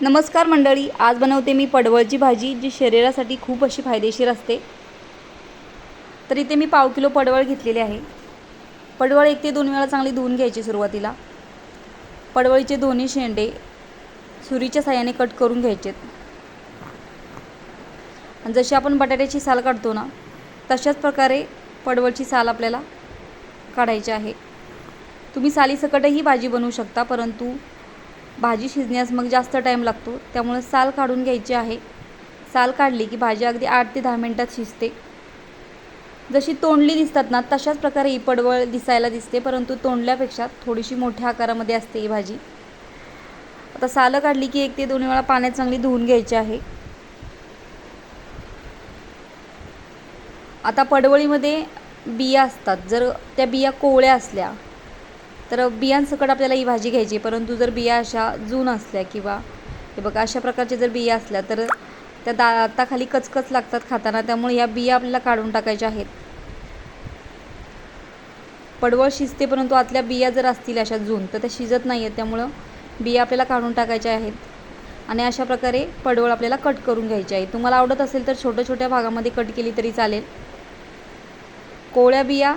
नमस्कार मंडळी आज बनवते मी पडवळची भाजी जी शरीरासाठी खूप अशी फायदेशीर असते. तर इथे मी पाव किलो पडवळ घेतलेले आहे. पडवळ एक ते दोन वेळा चांगली धुवून घ्यायची सुरुवातीला. पडवळीचे दोन्ही शेंडे सुरीच्या साह्याने कट करून घ्यायचेत. आणि जशी आपण बटाट्याची साल काढतो ना तशाच प्रकारे पडवळची साल आपल्याला काढायची आहे. तुम्ही सालीसकटही भाजी बनवू शकता परंतु भाजी शिजण्यास मग जास्त टाईम लागतो. त्यामुळे साल काढून घ्यायची आहे. साल काढली की भाजी अगदी आठ ते दहा मिनटात शिजते. जशी तोंडली दिसतात ना तशाच प्रकारे ही पडवळ दिसायला दिसते परंतु तोंडल्यापेक्षा थोडीशी मोठ्या आकारामध्ये असते ही भाजी. आता सालं काढली की एक ते दोन वेळा पाण्यात चांगली धुवून घ्यायची आहे. आता पडवळीमध्ये बिया असतात. जर त्या बिया कोवळ्या असल्या तर बियांसकट आपल्याला ही भाजी घ्यायची परंतु जर बिया अशा जून असल्या किंवा हे बघा अशा प्रकारच्या जर बिया असल्या तर त्या दाताखाली कचकच लागतात खाताना. त्यामुळे या बिया आपल्याला काढून टाकायच्या आहेत. पडवळ शिजते परंतु आतल्या बिया जर असतील अशा जून तर त्या शिजत नाही आहेत. त्यामुळं बिया आपल्याला काढून टाकायच्या आहेत. आणि अशा प्रकारे पडवळ आपल्याला कट करून घ्यायची आहे. तुम्हाला आवडत असेल तर छोट्या छोट्या भागामध्ये कट केली तरी चालेल. कोवळ्या बिया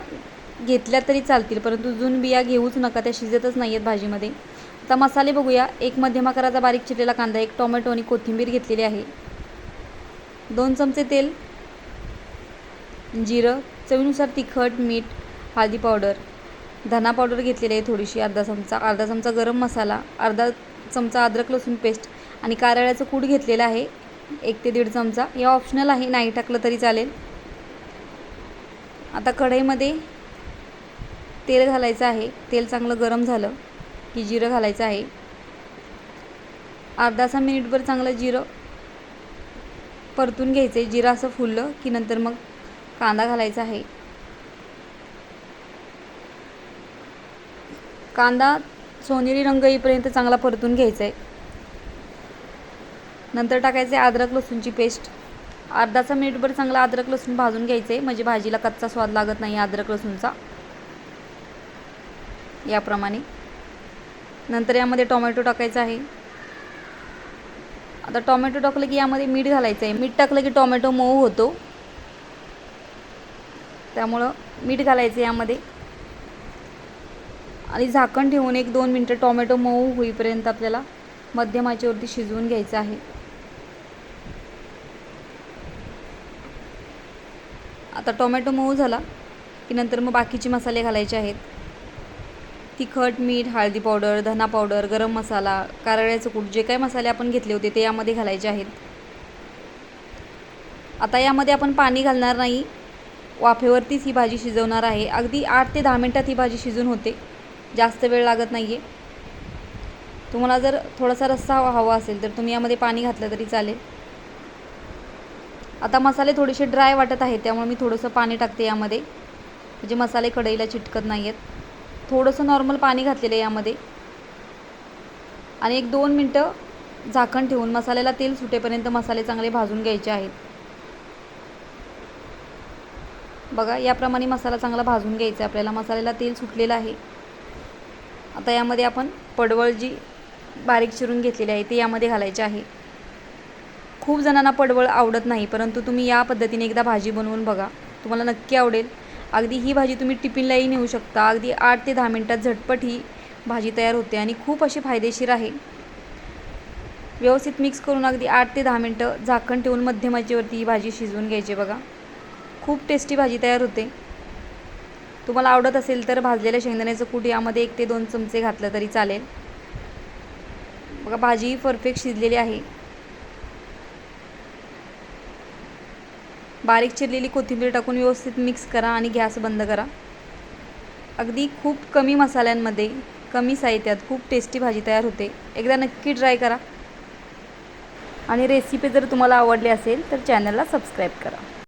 घेतल्या तरी चालतील परंतु जून बिया घेऊच नका त्या शिजतच नाही आहेत भाजीमध्ये. आता मसाले बघूया. एक मध्यम आकाराचा बारीक चिरलेला कांदा एक टोमॅटो आणि कोथिंबीर घेतलेली आहे. दोन चमचे तेल जिरं चवीनुसार तिखट मीठ हळदी पावडर. धना पावडर घेतलेली आहे थोडीशी अर्धा चमचा. अर्धा चमचा गरम मसाला अर्धा चमचा अद्रक लसूण पेस्ट आणि कारळ्याचं कूट घेतलेलं आहे एक ते दीड चमचा. हे ऑप्शनल आहे नाही टाकलं तरी चालेल. आता कढईमध्ये तेल घालायचं आहे. तेल चांगलं गरम झालं की जिरं घालायचं आहे. अर्धासा मिनिटभर चांगलं जिरं परतून घ्यायचं आहे. जिरं असं फुललं की नंतर मग कांदा घालायचा आहे. कांदा सोनेरी रंग येईपर्यंत चांगला परतून घ्यायचा आहे. नंतर टाकायचं आहे अद्रक लसूणची पेस्ट. अर्धाचा मिनिटभर चांगला अद्रक लसूण भाजून घ्यायचं आहे. म्हणजे भाजीला कच्चा स्वाद लागत नाही अद्रक लसूणचा. याप्रमाणे. नंतर यामध्ये टोमॅटो टाकायचा आहे. आता टोमॅटो टाकलं की यामध्ये मीठ घालायचं आहे मीठ टाकलं की टोमॅटो मऊ होतो. त्यामुळं मीठ घालायचं यामध्ये. आणि झाकण ठेवून एक दोन मिनटं टोमॅटो मऊ होईपर्यंत आपल्याला मध्यम आचेवरती शिजवून घ्यायचं आहे. आता टोमॅटो मऊ झाला की नंतर मग बाकीचे मसाले घालायचे आहेत. तिखट मीठ हळदी पावडर धना पावडर गरम मसाला कारळ्याचं कूट जे काही मसाले आपण घेतले होते ते यामध्ये घालायचे आहेत. आता यामध्ये आपण पाणी घालणार नाही. वाफेवरतीच ही भाजी शिजवणार आहे. अगदी आठ ते दहा मिनटात ही भाजी शिजून होते. जास्त वेळ लागत नाही आहे तुम्हाला जर थोडासा रस्सा हवा असेल तर तुम्ही यामध्ये पाणी घातलं तरी चालेल. आता मसाले थोडेसे ड्राय वाटत आहेत त्यामुळे मी थोडंसं पाणी टाकते यामध्ये. म्हणजे मसाले कढईला चिटकत नाही आहेत थोडंसं नॉर्मल पाणी घातलेलं आहे यामध्ये. आणि एक दोन मिनटं झाकण ठेवून मसाल्याला तेल सुटेपर्यंत मसाले चांगले भाजून घ्यायचे आहेत. बघा याप्रमाणे मसाला चांगला भाजून घ्यायचा आहे आपल्याला. मसाल्याला तेल सुटलेलं आहे. आता यामध्ये आपण पडवळ जी बारीक चिरून घेतलेली आहे ते यामध्ये घालायचे आहे. खूप जणांना पडवळ आवडत नाही परंतु तुम्ही या पद्धतीने एकदा भाजी बनवून बघा. तुम्हाला नक्की आवडेल. अगदी ही भाजी तुम्ही टिफिनलाही नेऊ शकता. अगदी आठ ते दहा मिनटात झटपट ही भाजी तयार होते आणि खूप अशी फायदेशीर आहे. व्यवस्थित मिक्स करून अगदी आठ ते दहा मिनटं झाकण ठेवून मध्यमाचीवरती ही भाजी शिजवून घ्यायची बघा. खूप टेस्टी भाजी तयार होते. तुम्हाला आवडत असेल तर भाजलेल्या शेंगदाण्याचं कूट यामध्ये एक ते दोन चमचे घातलं तरी चालेल. बघा भाजी परफेक्ट शिजलेली आहे. बारीक चिरलेली कोथिंबीर टाकून व्यवस्थित मिक्स करा आणि गॅस बंद करा. अगदी खूप कमी मसाल्यांमध्ये कमी साहित्यात खूप टेस्टी भाजी तयार होते. एकदा नक्की ट्राय करा. आणि रेसिपी जर तुम्हाला आवडली असेल तर चॅनलला सबस्क्राईब करा.